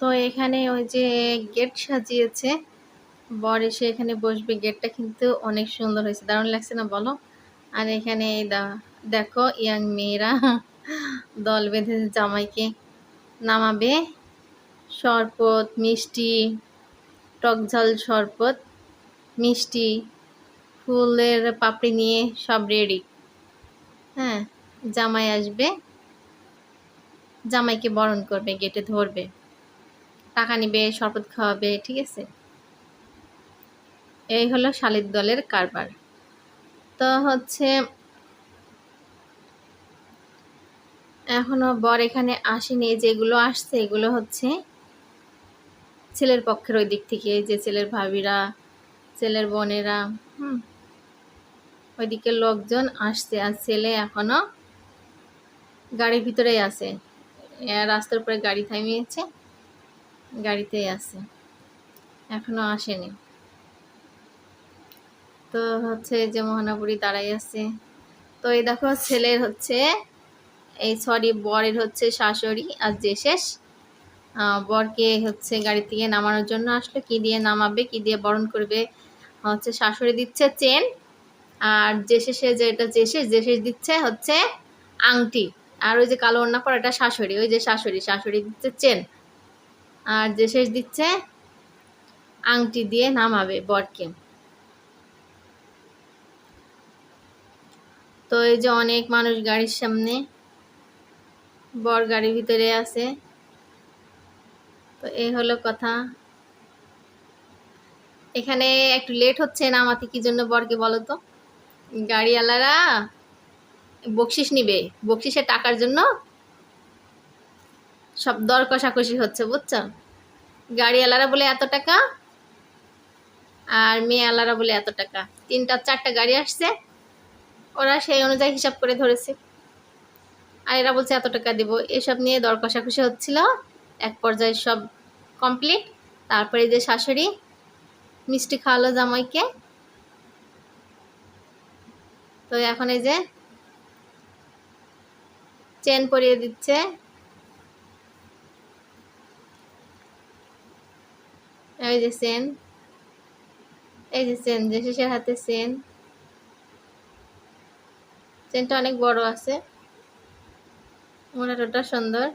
তো এখানে ওই যে গেট সাজিয়েছে। বর এসে এখানে বসবে। গেটটা কিন্তু অনেক সুন্দর হয়েছে। দারুণ লাগছে না বলো? আর এখানে দেখো ইয়াং মেয়েরা দল বেঁধে জামাইকে নামাবে। শরবত, মিষ্টি, টক ঝাল শরবত, মিষ্টি, ফুলের পাপড়ি নিয়ে সব রেডি হ্যাঁ জামাই আসবে। জামাইকে বরণ করবে, গেটে ধরবে। টাকা নিবে, শরবত খাওয়াবে, ঠিক আছে? এই হলো শালির দলের কারবার। তো হচ্ছে, এখনও বর এখানে আসেনি, যেগুলো আসছে এগুলো হচ্ছে ছেলের পক্ষের ওই দিক থেকে যে ছেলের ভাবিরা, ছেলের বোনেরা, হুম ওইদিকে লোকজন আসছে আর ছেলে এখনও গাড়ির ভিতরেই আছে। রাস্তার উপরে গাড়ি থামিয়েছে। গাড়িতেই আছে। এখনও আসেনি। তো হচ্ছে যে মহানাপুরি দাঁড়াই আছে। তো এই দেখো ছেলের হচ্ছে এই সরি বরের হচ্ছে শাশুড়ি আর যে শেষ বরকে হচ্ছে গাড়ি থেকে নামানোর জন্য আসলো, কি দিয়ে নামাবে, কি দিয়ে বরণ করবে, হচ্ছে শাশুড়ি দিচ্ছে চেন আর যে শেষে যেটা যে শেষ যে শেষ দিচ্ছে হচ্ছে আংটি। আর ওই যে কালো ওড়না পরাটা শাশুড়ি, ওই যে শাশুড়ি শাশুড়ি দিচ্ছে চেন। আর যে শেষ দিচ্ছে, আংটি দিয়ে নামাবে বরকে। তো এই যে অনেক মানুষ গাড়ির সামনে, বর গাড়ির ভিতরে আছে। তো এই হলো কথা। এখানে একটু লেট হচ্ছে, নামাতে কি জন্য বরকে বলো তো? গাড়িওয়ালারা বকশিস নিবে। বকশিসের টাকার জন্য সব দর কষাকষি হচ্ছে, বুঝছ? গাড়িওয়ালারা বলে, এত টাকা? আর মেয়েওয়ালারা বলে, এত টাকা। তিনটা, চারটা গাড়ি আসছে, ওরা সেই অনুযায়ী হিসাব করে ধরেছে। আর এরা বলছে, এত টাকা দিব। এসব নিয়ে দর কষাকষি হচ্ছিল। এক পর্যায়ে সব কমপ্লিট তারপরে যে শাশুড়ি, মিষ্টি খাওয়ালো জামাইকে। তো এখন এই যে চেন পরিয়ে দিচ্ছে। এই যে সেন এই যে সেন যে শেষের হাতে চেন চেনটা অনেক বড় আছে মোটাটোটা সুন্দর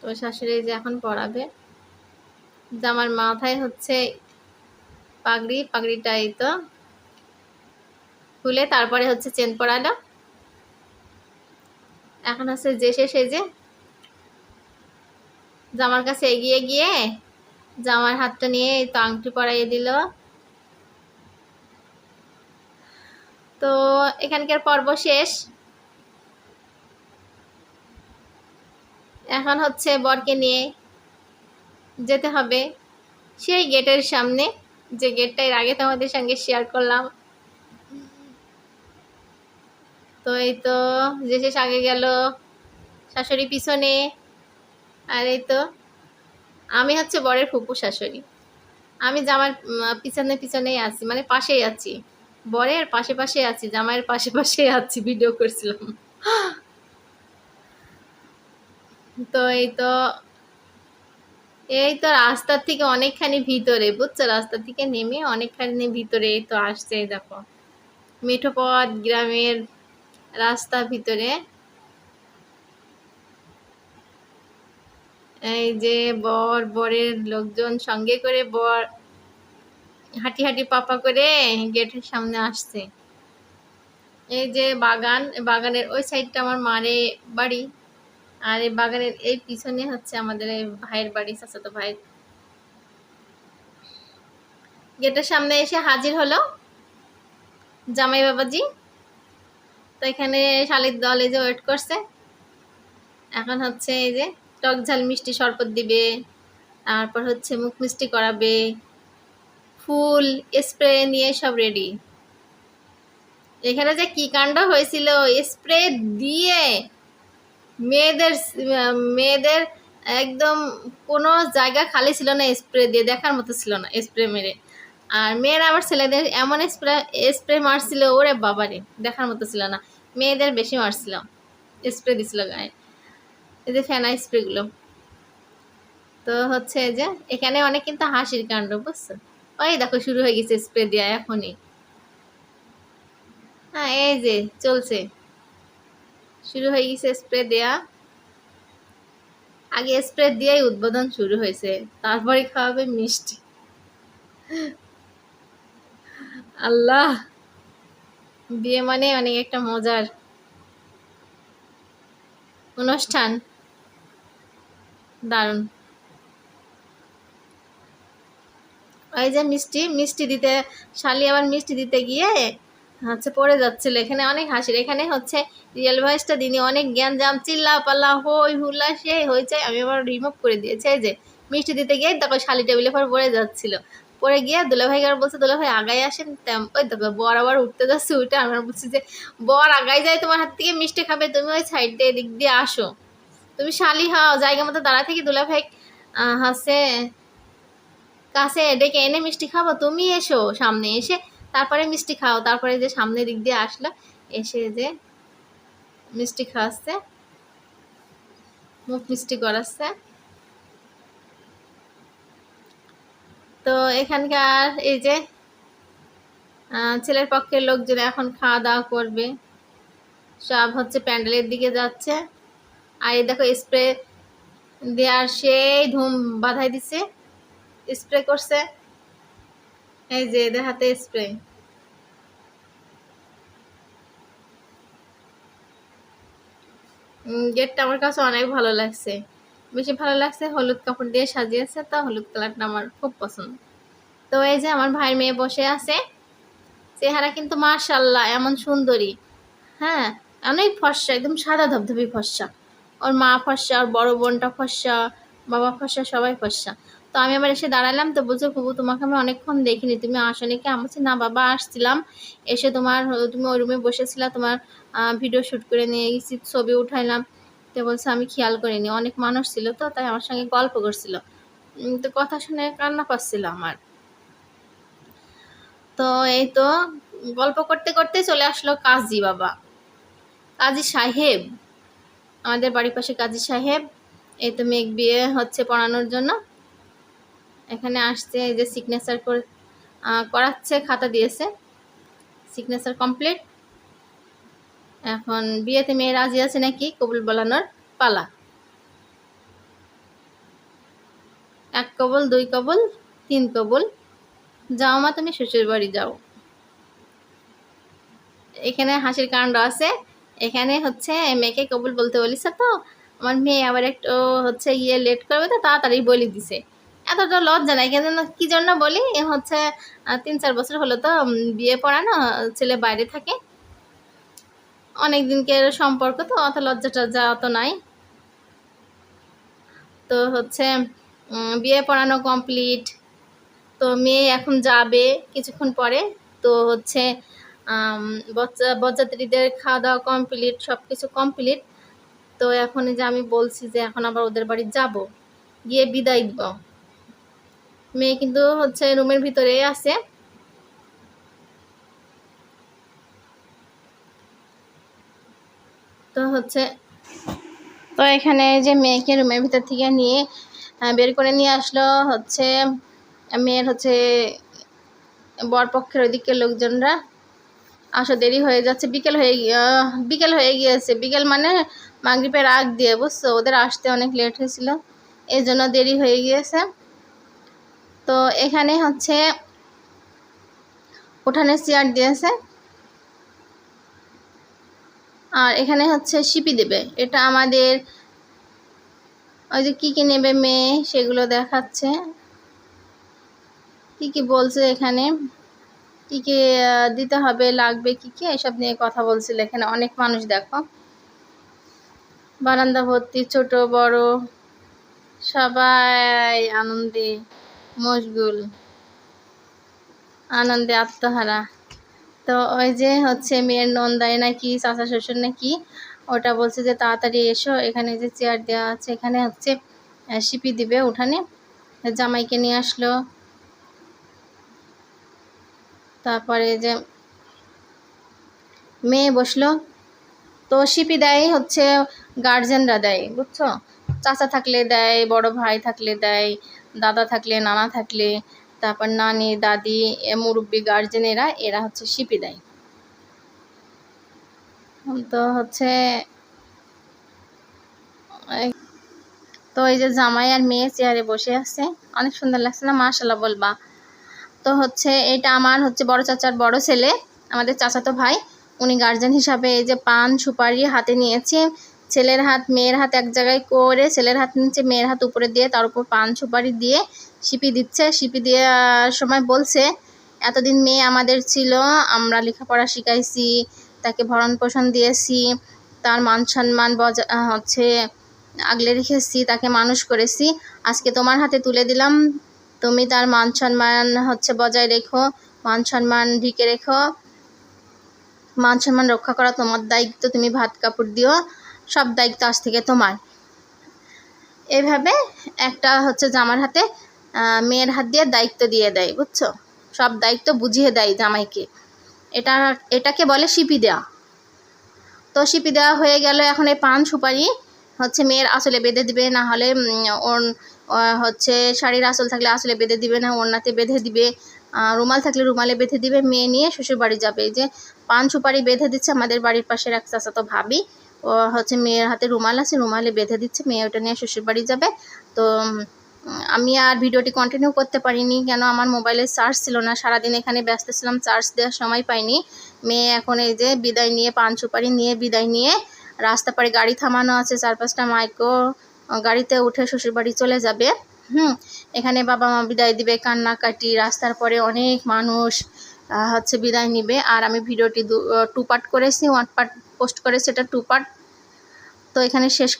তো শাশুড়ি যে এখন পড়াবে জামার মাথায় হচ্ছে পাগড়ি পাগড়িটা এই তো খুলে তারপরে হচ্ছে চেন পড়ালো এখন হচ্ছে যে শেষ যে জামার কাছে এগিয়ে গিয়ে জামার হাতটা নিয়ে এই তো আংটি পরাইয়ে দিল। তো এখানকার পর্ব শেষ। এখন হচ্ছে বরকে নিয়ে যেতে হবে সেই গেটের সামনে। যে গেটটা এর আগে তোমাদের সঙ্গে শেয়ার করলাম। তো এই তো, যে শেষ আগে গেল শাশুড়ি পিছনে। আর এই তো আমি হচ্ছে বরের ফুপু শাশুড়ি। আমি জামার পিছনে পিছনেই আছি মানে পাশেই আছি। বরের পাশে পাশে আছি, জামাইয়ের পাশে পাশে আছি ভিডিও করছিলাম। তো এই তো এই তো রাস্তার থেকে অনেকখানি ভিতরে, বুঝছ? রাস্তা থেকে নেমে অনেকখানি ভিতরে এই তো আসছে দেখো। মিঠোপথ গ্রামের রাস্তা ভিতরে এই যে বর, বরের লোকজন সঙ্গে করে বর হাঁটি হাঁটি পাপা করে গেটের সামনে আসছে। এই যে বাগান বাগানের ওই সাইডটা আমার মারে বাড়ি। আর এই বাগানের এই পিছনে হচ্ছে আমাদের ভাইয়ের বাড়ি, চাচাতো ভাইয়ের। গেটের সামনে এসে হাজির হলো জামাই বাবাজি। তো এখানে শালির দল এই যে ওয়েট করছে। এখন হচ্ছে এই যে টক ঝাল মিষ্টি শরবত দিবে, তারপর হচ্ছে মুখ মিষ্টি করাবে, ফুল, স্প্রে নিয়ে সব রেডি এখানে যে কি কাণ্ড হয়েছিল, স্প্রে দিয়ে মেয়েদের মেয়েদের একদম কোনো জায়গা খালি ছিল না স্প্রে দিয়ে, দেখার মতো ছিল না স্প্রে মেরে। আর মেয়েরা আবার ছেলেদের এমন স্প্রে স্প্রে মারছিল, ওরে বাবারে, দেখার মতো ছিল না। মেয়েদের বেশি মারছিল, স্প্রে দিছিল গায়ে। এই যে ফেনা স্প্রেগুলো তো হচ্ছে যে, এখানে অনেক কিন্তু হাসির কাণ্ড, বুঝছ? ওই দেখো, শুরু হয়ে গেছে স্প্রে দেওয়া এখনই। হ্যাঁ এই যে, চলছে। শুরু হয়ে গেছে স্প্রে দেয়া। আগে স্প্রে দিয়েই উদ্বোধন শুরু হয়েছে। তারপরে খাওয়াবে মিষ্টি। আল্লাহ! বিয়ে মানে অনেক একটা মজার অনুষ্ঠান। দারুণ। ওই যে মিষ্টি মিষ্টি দিতে, শালি আবার মিষ্টি দিতে গিয়ে হচ্ছে পড়ে যাচ্ছিল। এখানে অনেক হাসির। এখানে হচ্ছে রিয়েল ভয়েসটা দিনে অনেক জ্ঞান জাম চিল্লা পাল্লা হই হুল্লা, সে হয়েছে আমি আবার রিমুভ করে দিয়েছি। এই যে মিষ্টি দিতে গিয়ে দেখো শালি টেবিলে পর পড়ে যাচ্ছিল। পরে গিয়ে দুলাভাই আর বলছে, দুলাভাই আগাই আসেন? ওই দেখো বর আবার উঠতে যাচ্ছে, উঠে আমার বলছি যে, বর আগাই যায় তোমার হাত থেকে মিষ্টি খাবে। তুমি ওই সাইড দিয়ে দিক দিয়ে আসো। তুমি শালি হও জায়গা মতো দাঁড়া থেকে দুলাভাই আহ, হচ্ছে কাছে ডেকে এনে মিষ্টি খাব তুমি এসো সামনে এসে তারপরে মিষ্টি খাও। তারপরে যে সামনের দিক দিয়ে আসলো এসে যে মিষ্টি খাওয়াচ্ছে মুখ মিষ্টি করাচ্ছে। তো এখানকার এই যে ছেলের পক্ষের লোকজন এখন খাওয়া দাওয়া করবে। সব হচ্ছে প্যান্ডেলের দিকে যাচ্ছে। আর এই দেখো স্প্রে দেওয়ার সেই ধুম বাধাই দিছে, স্প্রে করছে। এই যে এদের হাতে স্প্রে। গেটটা আমার কাছে অনেক ভালো লাগছে। বেশি ভালো লাগছে হলুদ কাপড় দিয়ে সাজিয়েছে, তো হলুদ কালারটা আমার খুব পছন্দ। তো এই যে আমার ভাইয়ের মেয়ে বসে আছে। চেহারা কিন্তু মাশাল্লাহ এমন সুন্দরী। হ্যাঁ অনেক ফর্সা, একদম সাদা ধবধবি ফর্সা। ওর মা ফর্সা ওর বড় বোনটা ফর্সা বাবা ফর্সা সবাই ফর্সা তো আমি আবার এসে দাঁড়ালাম, তো বলছো কুবু তোমাকে আমি অনেকক্ষণ দেখিনি, তুমি আসো নাকি? আমি না, বাবা, আসছিলাম। এসে তোমার, তুমি ওই রুমে বসেছিলা, তোমার ভিডিও শ্যুট করে নিয়ে গেছি ছবি উঠাইলাম। তো বলছে, আমি খেয়াল করিনি, অনেক মানুষ ছিল তো, তাই আমার সঙ্গে গল্প করছিল। তো কথা শুনে কান্না পাচ্ছিল আমার। তো এই তো, গল্প করতে করতে চলে আসলো কাজী বাবা। কাজী সাহেব আমাদের বাড়ির পাশে কাজী সাহেব, এই তো মেঘ বিয়ে হচ্ছে পড়ানোর জন্য। এখানে আসছে যে সিগনেচার করে করাচ্ছে, খাতা দিয়েছে। সিগনেচার কমপ্লিট এখন বিয়েতে মেয়ে রাজি আছে নাকি কবুল বলানোর পালা? এক কবল, দুই কবল, তিন কবল। যাও মা তুমি শ্বশুর বাড়ি যাও। এখানে হাসির কাণ্ড আছে। এখানে হচ্ছে মেয়েকে কবুল বলতে বলিছে তো? আমার মেয়ে আবার একটু হচ্ছে ইয়ে লেট করবে তো তাড়াতাড়ি বলে দিছে। এতটা লজ্জা নাই, কেন কি জন্য বলি? হচ্ছে তিন চার বছর হলো তো বিয়ে পড়ানো, ছেলে বাইরে থাকে। অনেক দিনকে সম্পর্ক তো, অত লজ্জা টজ্জা অত নাই। তো হচ্ছে বিয়ে পড়ানো কমপ্লিট তো মেয়ে এখন যাবে কিছুক্ষণ পরে। তো হচ্ছে বরযাত্রীদের খাওয়া দাওয়া কমপ্লিট সব কিছু কমপ্লিট তো এখন যে আমি বলছি যে এখন আবার ওদের বাড়ি যাব, গিয়ে বিদায় দিব। মেয়ে কিন্তু হচ্ছে রুমের ভিতরেই আছে। তো হচ্ছে, তো এখানে যে মেয়েকে রুমের ভিতর থেকে নিয়ে বের করে নিয়ে আসলো হচ্ছে, মেয়ের হচ্ছে বরপক্ষের ওইদিকের লোকজনরা। আসো দেরি হয়ে যাচ্ছে। বিকেল হয়ে বিকেল হয়ে গিয়েছে। বিকেল মানে মাগরিবের আগ দিয়ে, বুঝছ? ওদের আসতে অনেক লেট হয়েছিল এই জন্য দেরি হয়ে গিয়েছে। তো এখানে হচ্ছে উঠানে চেয়ার দিয়েছে। আর এখানে হচ্ছে সিপি দেবে। এটা আমাদের ওই যে কী কী নেবে মেয়ে, সেগুলো দেখাচ্ছে। কি কি বলছে এখানে? কি কি দিতে হবে, লাগবে, কি কি, এসব নিয়ে কথা বলছিল এখানে অনেক মানুষ, দেখো। বারান্দা ভর্তি, ছোট, বড়, সবাই আনন্দে, মশগুল, আনন্দে আত্মহারা। তো ওই যে হচ্ছে মেয়ের নন্দায় নাকি, চাচা শ্বশুর নাকি, ওটা বলছে যে তাড়াতাড়ি এসো, এখানে যে চেয়ার দেওয়া আছে, এখানে হচ্ছে সিপি দিবে উঠানে। জামাইকে নিয়ে আসলো তারপরে যে মেয়ে বসল। তো শিপি দেয় হচ্ছে গার্জেনরা দেয়, বুঝছ? চাচা থাকলে দেয়, বড় ভাই থাকলে দেয়, দাদা থাকলে, নানা থাকলে, তারপর নানি, দাদি মুরব্বী গার্জেন এরা হচ্ছে শিপি দেয়। তো হচ্ছে তো এই যে জামাই আর মেয়ে চেয়ারে বসে আছে। অনেক সুন্দর লাগছে না? মাশাল্লাহ বলবা। তো হচ্ছে এটা আমার হচ্ছে বড় চাচার বড় ছেলে, আমাদের চাচাতো ভাই। উনি গার্জেন হিসাবে এই যে পান, সুপারি হাতে নিয়েছে। ছেলের হাত, মেয়ের হাত এক জায়গায় করে ছেলের হাত নিচে, মেয়ের হাত উপরে দিয়ে তার উপর পান, সুপারি দিয়ে সিপি দিচ্ছে। সিপি দেওয়ার সময় বলছে, এতদিন মেয়ে আমাদের ছিল, আমরা লেখাপড়া শিখাইছি, তাকে ভরণ পোষণ দিয়েছি, তার মান সম্মান বজা, হচ্ছে আগলে রেখেছি, তাকে মানুষ করেছি। আজকে তোমার হাতে তুলে দিলাম তুমি তার মান সম্মান হচ্ছে বজায় রেখো, মান সম্মান ঢেকে রেখো। মান সম্মান রক্ষা করা তোমার দায়িত্ব, তুমি ভাত কাপড় দিও, সব দায়িত্ব আজ থেকে তোমার। এভাবে একটা হচ্ছে জামার হাতে মেয়ের হাত দিয়ে দায়িত্ব দিয়ে দেয়, বুঝছ? সব দায়িত্ব বুঝিয়ে দেয় জামাইকে। এটা, এটাকে বলে শিপি দেওয়া তো শিপি দেওয়া হয়ে গেল এখন এই পান সুপারি হচ্ছে মেয়ের আসলে বেঁধে দিবে, না হলে ওর হচ্ছে শাড়ির আসল থাকলে আসলে বেঁধে দিবে না ওড়নাতে বেঁধে দিবে। রুমাল থাকলে রুমালে বেঁধে দিবে, মেয়ে নিয়ে শ্বশুর বাড়ি যাবে। যে পান সুপারি বেঁধে দিচ্ছে আমাদের বাড়ির পাশের এক চাচাতো ভাবি, ও হচ্ছে মেয়ের হাতে রুমাল আছে, রুমালে বেঁধে দিচ্ছে, মেয়ে ওটা নিয়ে শ্বশুর বাড়ি যাবে। তো আমি আর ভিডিওটি কন্টিনিউ করতে পারিনি, কেন আমার মোবাইলে চার্জ ছিল না। সারাদিন এখানে ব্যস্ত ছিলাম চার্জ দেওয়ার সময় পাইনি। মেয়ে এখন এই যে বিদায় নিয়ে, পান সুপারি নিয়ে বিদায় নিয়ে রাস্তা পাড়ে গাড়ি থামানো আছে চার পাঁচটা মাইকো গাড়িতে উঠে শ্বশুরবাড়ি চলে যাবে। হুম, এখানে বাবা মা বিদায় দিবে, কান্নাকাটি, রাস্তার পরে অনেক মানুষ হচ্ছে বিদায় নিবে। আর আমি ভিডিওটি টু পার্ট করেছি ওয়ান পার্ট পোস্ট করেছি, এটা টু পার্ট তো এখানে শেষ